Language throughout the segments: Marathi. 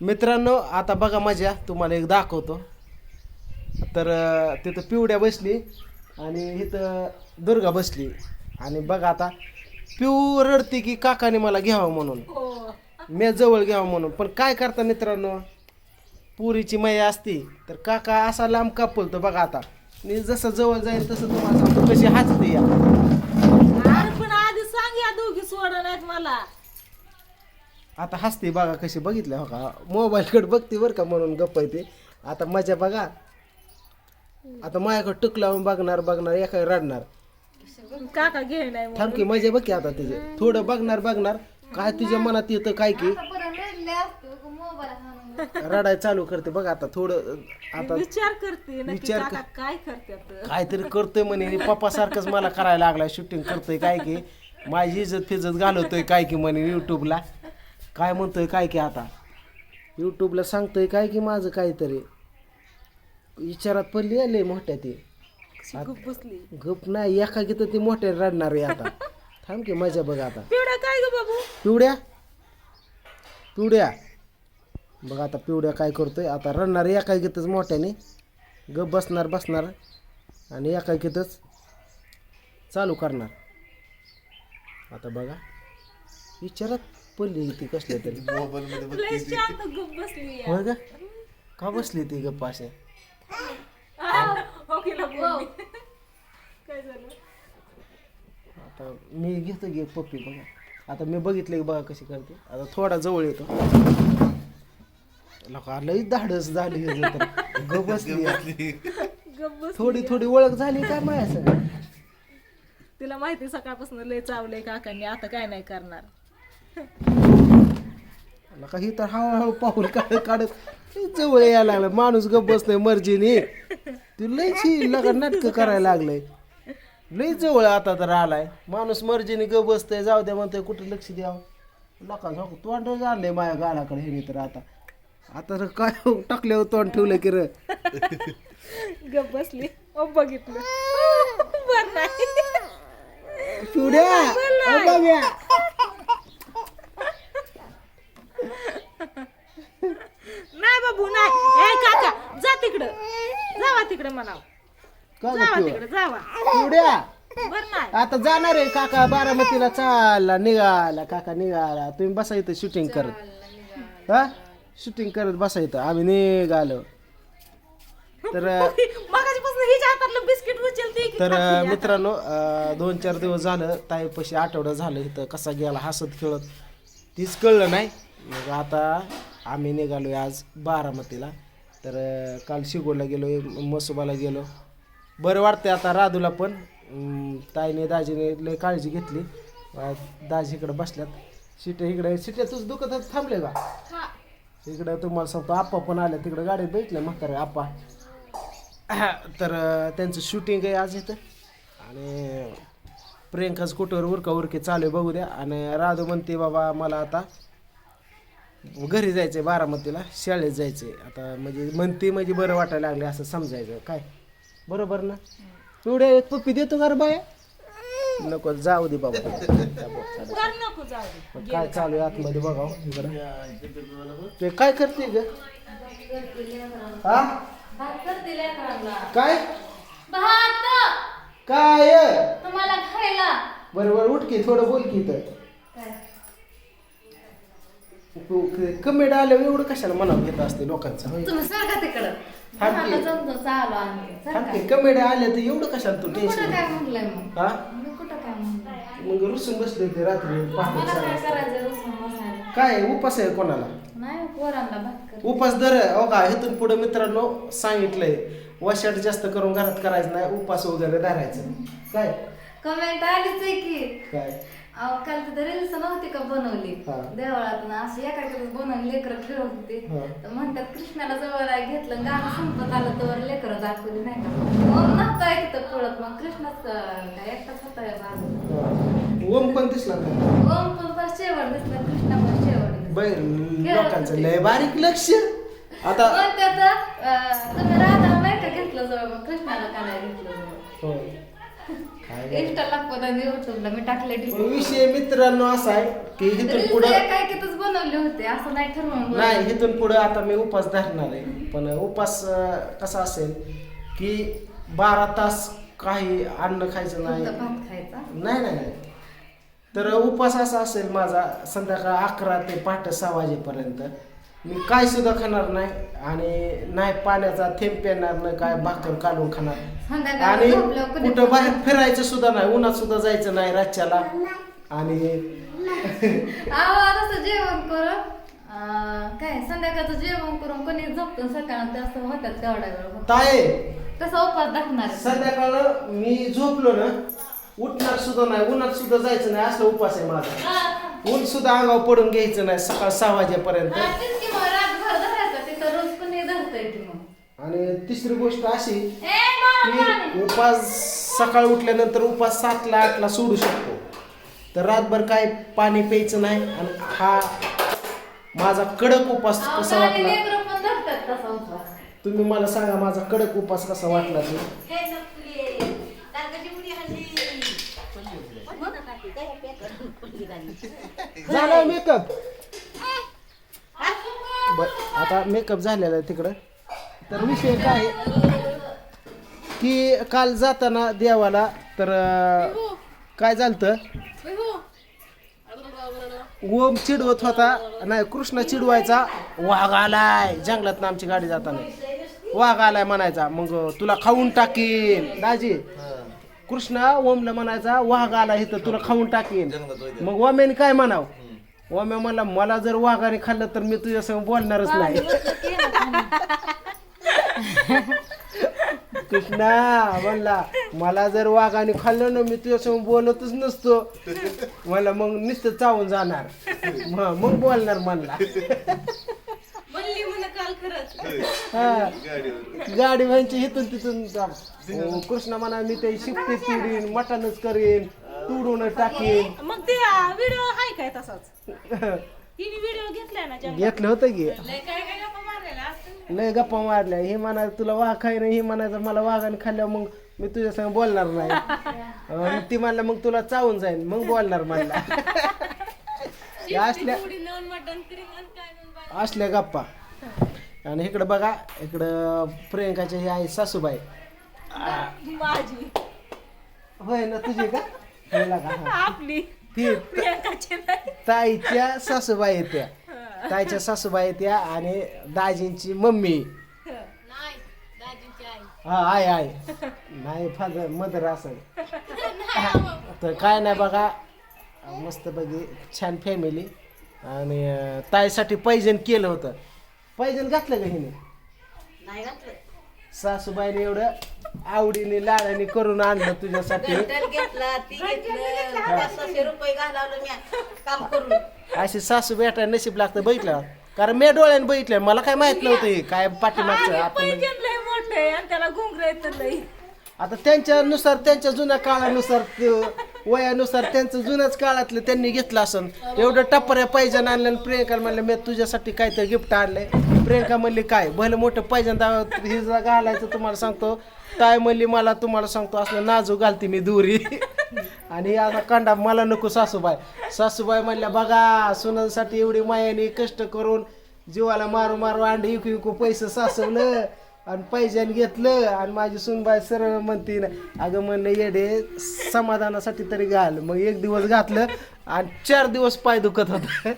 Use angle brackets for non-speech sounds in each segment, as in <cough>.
मित्रांनो आता बघा मजा. तुम्हाला एक दाखवतो. तर तिथं पिवड्या बसली आणि इथं दुर्गा बसली. आणि बघा आता पिऊ रडते की काकाने मला घ्यावं म्हणून. हो. मी जवळ घ्यावं म्हणून. पण काय करता मित्रांनो? पुरीची मैया असती. तर काका असा लांब कापलतो बघा आता. मी जसं जवळ जाईल तसं तुम्हाला सांगतो. कशी हसते या. पण आधी सांग या दोघी सोड नाहीत मला. आता हसते बघा कशी बघितलं हो का? मोबाईलकडे बघते बरं का म्हणून गप्प येते आता मजा बघा. आता माझ्याकडे टुक लावून बघणार बघणार एका रडणार. काका घे नाही मग. थांब की मजा बघ की आता तिचे. थोडं बघणार बघणार. काय तुझ्या मनात येतं काय की? रडाय चालू करते बघ आता थोडं आता विचार करते नक्की विचार काका काय करतात. काहीतरी करतोय म्हणे. पप्पा सारखंच मला करायला लागलाय शूटिंग करतोय काय की. माझी इज्जत फिजत घालवतोय काय की म्हणे युट्यूबला काय म्हणतोय काय की आता? युट्यूबला सांगतोय काय की माझं काहीतरी. विचारात पडली आले मोठ्या ते. बसली? गप नाही एका तर ती मोठ्या रडणार आहे आता. थांब की मजा बघ आता. पिवड्या काय ग बाबू? पिवड्या? पिवड्या? बघ आता पिवड्या काय करतोय. आता रडणार एकाकीतच मोठ्याने. गप बसणार बसणार. आणि एकाकीतच चालू करणार. आता बघा. विचारात पडली ती कसल्या तरी. लय शांत गुप बसली. होय का? का बसली ती गप्प अशा? हो. काय झालं? आता मी घेतो घे पप्पी बघा. आता मी बघितलं की बघा कशी करते. आता थोडा जवळ येतो. लोक लई धाडस झाली हे तर. गप बसली बस थोडी थोडी ओळख झाली काय माया सगळं तिला माहिती सकाळपासून लय चावलंय काकांनी. आता काय नाही करणार. नका ही तर हळूहळू पाऊल काढत काढत जवळ यायला लागलं. माणूस गप बसतोय मर्जीने. तू लईच ही लगा नाटकं करायला लागलंय. लई जवळ आता तर आलाय. माणूस मर्जीने गप बसतोय. जाऊ द्या म्हणतोय कुठं लक्ष द्यावं? लोकांना तोंड आणलंय माझ्या गालाकडे हे तर आता. आता तर काय टाकल्यावर तोंड ठेवलं की र. गप बसली. बघितलं. पिवड्या बाब्या. नाही. ए काका जा तिकडं. जावा तिकडं म्हणाव. का गं जावा पिवळा? तिकडं जावा. पिवड्या बर नाही. आता जाणार आहे काका बारामतीला. चालला निघाला. काका निघाला. तुम्ही बसा इथं शूटिंग करत. हा? शूटिंग करत बसा इथं. आम्ही निघालो. तर <laughs> मगाच्यापासून हिच्या हातातलं बिस्किट उचलते की तर खाते. मित्रांनो अं, दोन चार दिवस झालं ताईपाशी आठवडा झालं इथं. कसा गेला हसत खेळत. तीच कळलं नाही. मग आता आम्ही निघालो आज बारामतीला. तर काल शिगोला गेलो मसोबाला गेलो. बरं वाटतंय आता राधूला पण. ताईने दाजीने लय काळजी घेतली. दाजी इकडं बसल्यात. शिट्या इकडे शिट्या तुझं दुखत थांबले का? इकडं तुम्हाला सांगतो आप्पा पण आल्या तिकडं गाडीत बैठले म्हातारे आप्पा. <coughs> तर त्यांचं शूटिंग आहे आज इथं. आणि प्रियंकाच कुठवर उरका उरके चालू आहे बघू द्या. आणि राधू म्हणते बाबा मला आता घरी जायचंय बारामतीला शाळेत जायचंय. आता म्हणजे म्हणते म्हणजे बरं वाटायला लागले असं समजायचं. काय? बरोबर ना? एवढ्या एक पप्पी देतो का रे बाया? नको जाऊ दे बाबा. कर नको जाऊ दे. पण काय चालू आहे आतमध्ये बघा इकडं ते काय करते ग? हा? काय? भात. काय? तुम्हाला खायला. बरोबर उठ की थोडं बोल की तर कमेंट आल्यावर एवढं कशाला मनावर घेत असते लोकांचं? होय. तुम्ही सारखा तिकडं. थांब की. भात जमतो चालू आम्ही. थांब सारखा की. कमेंट आले तर एवढं कशाला तू मी कुठं टेन्शन काय म्हणलंय मग? हा? मी कुठं काय म्हणलंय? मग रुसून बसले ते रात्री पहाटे मला चार काय वाजता. करायचं रुसून बसायला? काय उपास आहे कोणाला? नाही पोरांना भात कर उपास दर हो का इथून पुढे मित्रांनो सांगितलंय वशाट जास्त करून घरात करायचं नाही उपास वगैरे धरायचं. काय? कमेंट आलीच आहे की. काय? अहो, काल तिथं रील्स नव्हती का बनवली? हा. देवळातून अशी एका बनवली लेकरं खेळत होती. हा. तर म्हणतात कृष्णाला जवळ घेतलं गाणं संपत आलं तर लेकरं दाखवली नाही का? मग नव्हतं ऐकतं पुळत मग कृष्णच अं, काय एकटाच होता बाजू ओम पण दिसला का? ओम पण फार शेवट दिसला कृष्णा पण शेवट दिसला. बर लोकांचं लय बारीक लक्ष. आता मग त्याचं, तुम्ही राधाला नाही का घेतलं जवळ? मग कृष्णाला का नाही घेतलं. इंस्टाला पण युट्यूबला मी टाकले विषय मित्रांनो असा आहे की इथून पुढं काय कितीच बनवले होते असं नाही ठरवून नाही इथून पुढं आता मी उपास धरणार आहे. पण उपास कसा असेल की बारा तास काही अन्न खायचं नाही. भात खायचा? नाही नाही नाही. तर उपास असा असेल माझा संध्याकाळ अकरा ते पहाटे सहा वाजेपर्यंत. मी काय सुद्धा खाणार नाही आणि नाही पाण्याचा थेंब पेणार नाही काय भाकर काढून खाणार. आणि कुठं बाहेर फिरायचं सुद्धा नाही उन्हात सुद्धा जायचं नाही रातच्याला आणि जेवण करून अं, काय संध्याकाळचं जेवण करून कोणी झोपतं सकाळ असं होतात तेवढा वेळ ताये तसं उपास दाखणार. संध्याकाळ मी झोपलो ना उठणार सुद्धा नाही उन्हात सुद्धा जायचं नाही असं उपास आहे माझा. ऊन सुद्धा अंगावर पडून घ्यायचं नाही सकाळ सहा वाजेपर्यंत हा, तेच की मग रातभर धरायचं तिथं रोज कोणी धरतंय की मग आणि तिसरी गोष्ट अशी. की उपास सकाळ उठल्यानंतर उपास सातला आठला सोडू शकतो. तर रातभर काय पाणी प्यायचं नाही आणि हा माझा कडक उपास कसा वाटला? तुम्ही मला सांगा माझा कडक उपास कसा वाटला ते? झाला मेकअप बर आता मेकअप झालेला आहे तिकडं. तर विषय काय की काल जाताना देवाला तर काय झालं ओम चिडवत होता. नाही कृष्ण चिडवायचा. वाघ आलाय. जंगलात आमची गाडी जाताना. वाघ आलाय म्हणायचा. मग तुला खाऊन टाकीन. दाजी कृष्ण ओमला म्हणायचा वाघ आला इथं तुला खाऊन टाकीन. मग ओम्याने काय म्हणाव? ओम्या म्हणला मला जर वाघाने खाल्लं तर मी तुझ्यासंग बोलणारच नाही. <laughs> कृष्णा म्हणला मला जर वाघाने खाल्लं ना मी तुझ्यासमोर बोलतच नसतो. मला मग नुसतं चावून जाणार. म- मग बोलणार म्हणला. काल खरंच. हा. गाडी व्हायची इथून तिथून जा. कृष्ण म्हणा मी ते शिफ्टी तुडीन मटणच करीन तुडून टाकीन. मग ते व्हिडिओ आहे काय तसाच? <laughs> व्हिडिओ घेतलाय ना. घेतलं होतं की. लय काय काय गप्पा मारलेला असतं लय गप्पा मारल्या. हे म्हणायचं तुला वाघ खाय नाही हे म्हणायचं मला वाघाने खाल्ल्यावर मग मी तुझ्या संग बोलणार नाही. <laughs> अं, ती म्हणला मग तुला चावून जाईन मग बोलणार म्हणला. <laughs> या असल्या. असल्या गप्पा. आणि इकडं बघा इकडं प्रियंकाचे हे आहे सासूबाई. माझी. होय ना तुझी का? बोला का? हा. आपली. ती प्रियंकाची नाही. ताईच्या सासूबाई येत्या ताईच्या सासूबाई येत्या आणि दाजींची मम्मी. हा आहे आहे नाही फादर मदर असेल तर काय नाही बघा मस्त बघी छान फॅमिली आणि ताईसाठी पैजण केलं होतं. पैजण घातलं का हिने? सासूबाईने एवढं आवडीने लाडाने करून आणलं तुझ्यासाठी. घंटल घेतला ती घेतलं पाच सहाशे रुपये घालवलं मी काम करून. अशी सासू भेटायला नशीब लागतं बघितलं. कारण मी डोळ्याने बघितलं मला काय माहीत नव्हतं हे काय पाठीमागचं आपण. पैजण लय मोठे आणि त्याला घुंगरे येत लय आता त्यांच्यानुसार त्यांच्या जुन्या काळानुसार ते वयानुसार त्यांचं जुन्याच काळातलं त्यांनी घेतलं असं एवढं टप्पऱ्या पैजण आणलं आणि प्रियंका म्हणलं मी तुझ्यासाठी काहीतरी गिफ्ट आणलंय. प्रियंका म्हणली काय? भलं मोठं पैजण दाव- हे घालायचं तुम्हाला सांगतो. ताय म्हणली मला तुम्हाला सांगतो असलं नाजू घालते मी दुरी. <laughs> आणि आता कांडा मला नको सासूबाई. सासूबाई म्हणल्या बघा सुनांसाठी एवढी मायाने कष्ट करून जीवाला मारू मारू अंडी इकू इकू पैसे सासवलं. आणि पैशाने घेतलं आणि माझी सुनबाई सरळ म्हणते ना अगं म्हणलं येडे समाधानासाठी तरी घाल. मग एक दिवस घातलं आणि चार दिवस पाय दुखत होता.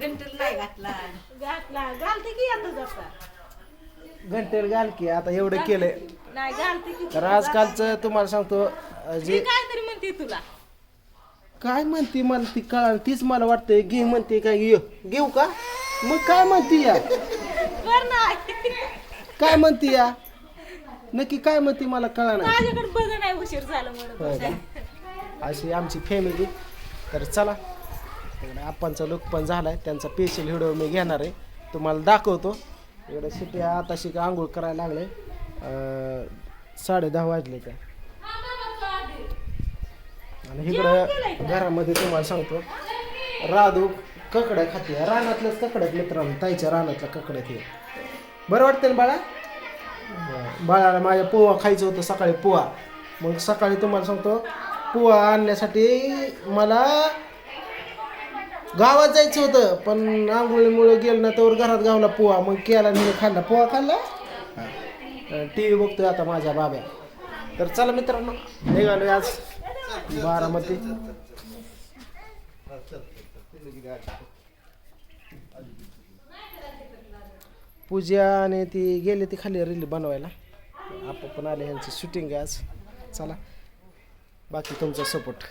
घंटल नाही घातला. घातला. घालते की आता जाता घंटेर घाल की आता एवढं केलंय. नाही घालते की. तर आजकालचं तुम्हाला सांगतो जे म्हणते तुला. काय म्हणते मला ती कळा तीच मला वाटतंय. घे म्हणते काय घे घेऊ का? मग काय म्हणते या? कर नाही काय म्हणते या? नक्की काय म्हणते मला कळा नाही माझ्याकडे बघ नाही उशीर झालं म्हणून. होय का? अशी आमची फॅमिली तर चला. इकडे आप्पांचा लुक पण झालाय. त्यांचा स्पेशल व्हिडिओ मी घेणार आहे. तुम्हाला दाखवतो. इकडे सिटी आता शिका आंघोळ करायला लागले. अं, साडे दहा वाजले त्या आणि इकडं घरामध्ये तुम्हाला सांगतो. राधू ककड्या खाते रानातल्याच ककड्यात मित्रांनो. ताईच्या रानातल्या ककड्यात हे. बरं वाटतं ना बाळा. बाळाला माझ्या पोहा खायचं होतं सकाळी पोहा. मग सकाळी तुम्हाला सांगतो पोहा आणण्यासाठी मला गावात जायचं होतं पण आंघोळीमुळे गेलं ना तर घरात गावला पोहा. मग केला आणि खाल्ला. पोहा खाल्ला? टी व्ही बघतोय आता माझ्या बाब्या. तर चला मित्रांनो निघालोय आज बारामती. पूजा आणि ती गेली ती खाली रील बनवायला. आपण पण आले ह्यांची शूटिंग आहे आज. चला बाकी तुमचा सपोर्ट